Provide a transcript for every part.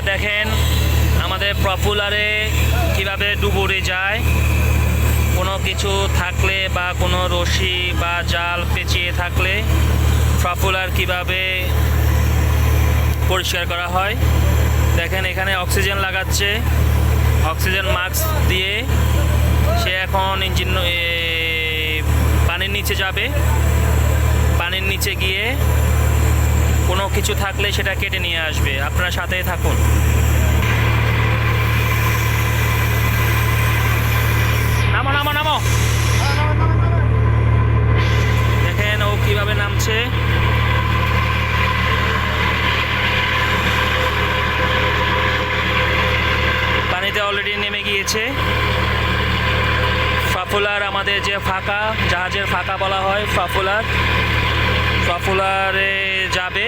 দেখেন আমাদের পপুলারে কীভাবে ডুবুরে যায়। কোনো কিছু থাকলে বা কোনো রশি বা জাল পেঁচিয়ে থাকলে পপুলার কীভাবে পরিষ্কার করা হয়। দেখেন এখানে অক্সিজেন লাগাচ্ছে। অক্সিজেন মাস্ক দিয়ে সে এখন ইঞ্জিন পানির নিচে যাবে। পানির নিচে গিয়ে কোনো কিছু থাকলে সেটা কেটে নিয়ে আসবে। আপনারা সাথে থাকুন। নামো নামো নামো। দেখেন ও কীভাবে নামছে। পানিতে অলরেডি নেমে গিয়েছে। ফাফুলার আমাদের যে ফাঁকা, জাহাজের ফাঁকা বলা হয়, ফাফুলার। পপুলারে যাবে।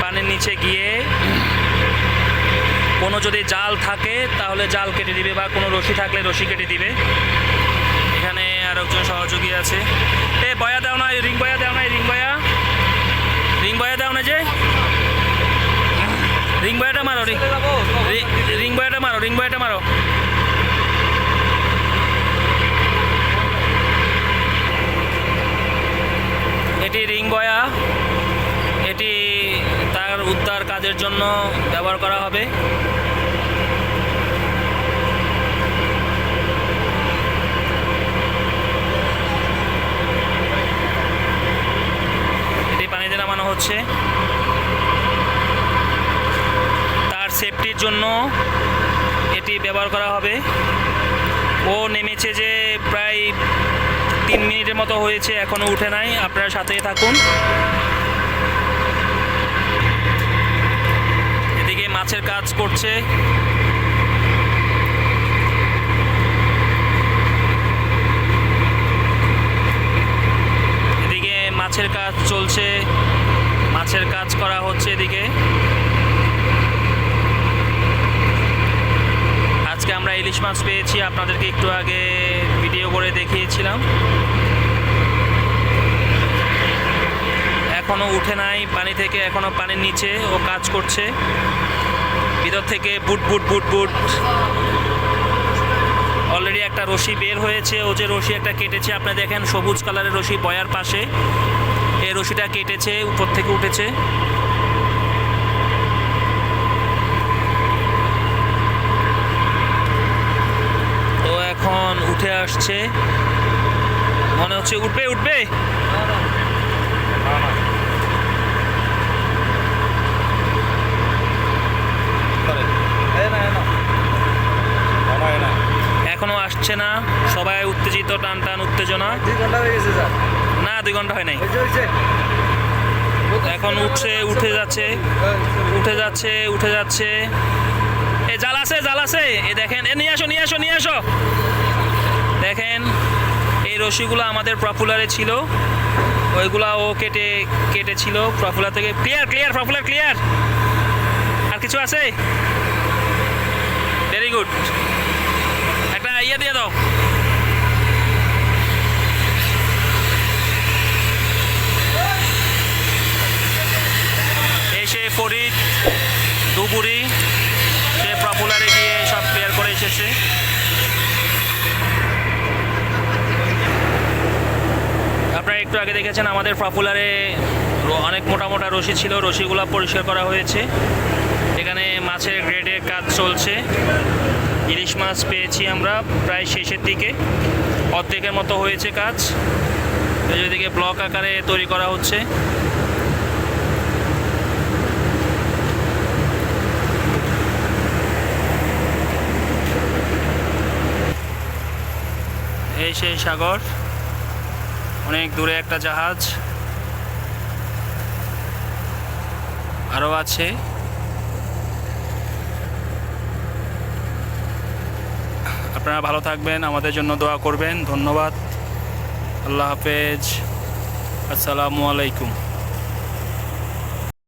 পানির নিচে গিয়ে কোনো যদি জাল থাকে, তাহলে জাল কেটে দিবে বা কোনো রশি থাকলে রশি কেটে দিবে। এখানে আর একজন সহযোগী আছে। এ, বয়া দাও না রিং বয়া দাও না রিং বয়া। রিং বয়া দাও না যে। রিং বয়াটা মারো রিং বয়াটা মারো, রিং বয়াটা মারো। এটি রিং বয়া এটি তার উদ্ধার কাজের জন্য ব্যবহার করা হবে। এটি পানিতে নামানো হচ্ছে। তার সেফটির জন্য এটি ব্যবহার করা হবে। ও নেমেছে যে প্রায় তিন মিনিটের মতো হয়েছে, এখনও উঠে নাই। আপনারা সাথেই থাকুন। এদিকে মাছের কাজ করছে। এদিকে মাছের কাজ চলছে। মাছের কাজ করা হচ্ছে এদিকে। আজকে আমরা ইলিশ মাছ পেয়েছি। আপনাদেরকে একটু আগে ভিডিও করে দেখিয়েছিলাম। এখনও উঠে নাই, পানি থেকে এখনও পানির নিচে ও কাজ করছে। ভিতর থেকে বুট বুট বুট বুট। অলরেডি একটা রশি বের হয়েছে, ও যে রশি একটা কেটেছে, আপনি দেখেন সবুজ কালারের রশি বয়ার পাশে। এই রশিটা কেটেছে, উপর থেকে উঠেছে। তো এখন উঠে আসছে। মনে হচ্ছে উঠবে উঠবে? আসছে না সবাই উত্তেজিত টান টান উত্তেজনা। দুই ঘণ্টা হয়ে গেছে স্যার। না দুই ঘণ্টা হয় নাই। এখন উঠছে উঠে যাচ্ছে উঠে যাচ্ছে উঠে যাচ্ছে। এ জাল আছে জাল আছে। এ দেখেন এ নিয়ে আসো নিয়ে আসো নিয়ে আসো। দেখেন এই রশিগুলো আমাদের পপুলারে ছিল। ওইগুলা ও কেটে কেটেছিল পপুলার থেকে। ক্লিয়ার ক্লিয়ার পপুলার ক্লিয়ার আর কিছু আছে? ভেরি গুড আগে দেখেছেন আমাদের পপুলারে অনেক মোটা মোটা রশি ছিল, রশিগুলো পরিষ্কার করা হয়েছে। এখানে মাছের গ্রেডের কাজ চলছে। ইলিশ মাছ পেয়েছি আমরা প্রায় শেষের দিকে। অর্ধেকের মতো হয়েছে কাজ। এই যে দিকে ব্লক আকারে তৈরি করা হচ্ছে। এই সেই সাগর। অনেক দূরে একটা জাহাজ। আরও আছে। আপনারা ভালো থাকবেন, আমাদের জন্য দোয়া করবেন। ধন্যবাদ। আল্লাহ হাফেজ। আসসালামু আলাইকুম।